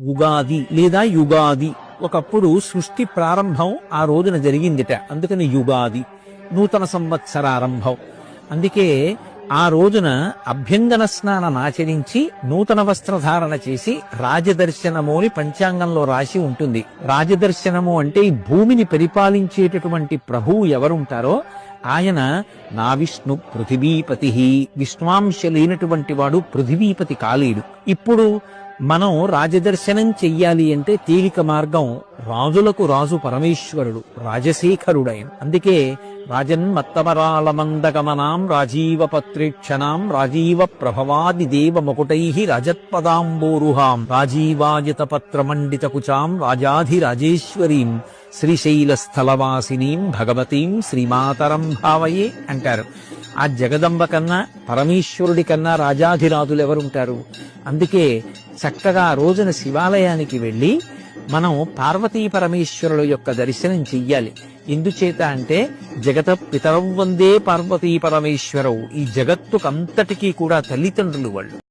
ఉగాది లేదా యుగాది. ఒకప్పుడు సృష్టి ప్రారంభం ఆ రోజున జరిగిందిట. అందుకని యుగాది నూతన సంవత్సరారంభం. అందుకే ఆ రోజున అభ్యంగన స్నానం ఆచరించి నూతన వస్త్రధారణ చేసి రాజదర్శనము అని పంచాంగంలో రాసి ఉంటుంది. రాజదర్శనము అంటే ఈ భూమిని పరిపాలించేటటువంటి ప్రభువు ఎవరుంటారో ఆయన నా విష్ణు పృథివీపతి విశ్వాంశ లేనటువంటి వాడు పృథివీపతి కాలేడు. ఇప్పుడు మనం రాజదర్శనం చెయ్యాలి అంటే తేలిక మార్గం రాజులకు రాజు పరమేశ్వరుడు రాజశేఖరుడైన. అందుకే రాజన్మత్తమరాళమందగమనాం రాజీవ పత్రేక్షణాం రాజీవ ప్రభవాది దేవ ముకుటై రజత్పదాంబోరుహాం రాజీవాయత పత్రమండిత కుచాం రాజాధిరాజేశ్వరీం శ్రీశైల స్థలవాసినీం భగవతీం శ్రీమాతరం భావయే అంటారు. ఆ జగదంబ కన్నా పరమేశ్వరుడి కన్నా రాజాధిరాజులు ఎవరుంటారు అందుకే చక్కగా ఆ రోజున శివాలయానికి వెళ్ళి మనం పార్వతీ పరమేశ్వరుల యొక్క దర్శనం చెయ్యాలి. ఎందుచేత అంటే జగత పితరం వందే పార్వతీ పరమేశ్వరవు ఈ జగత్తుకంతటికీ కూడా తల్లిదండ్రులు వాళ్ళు.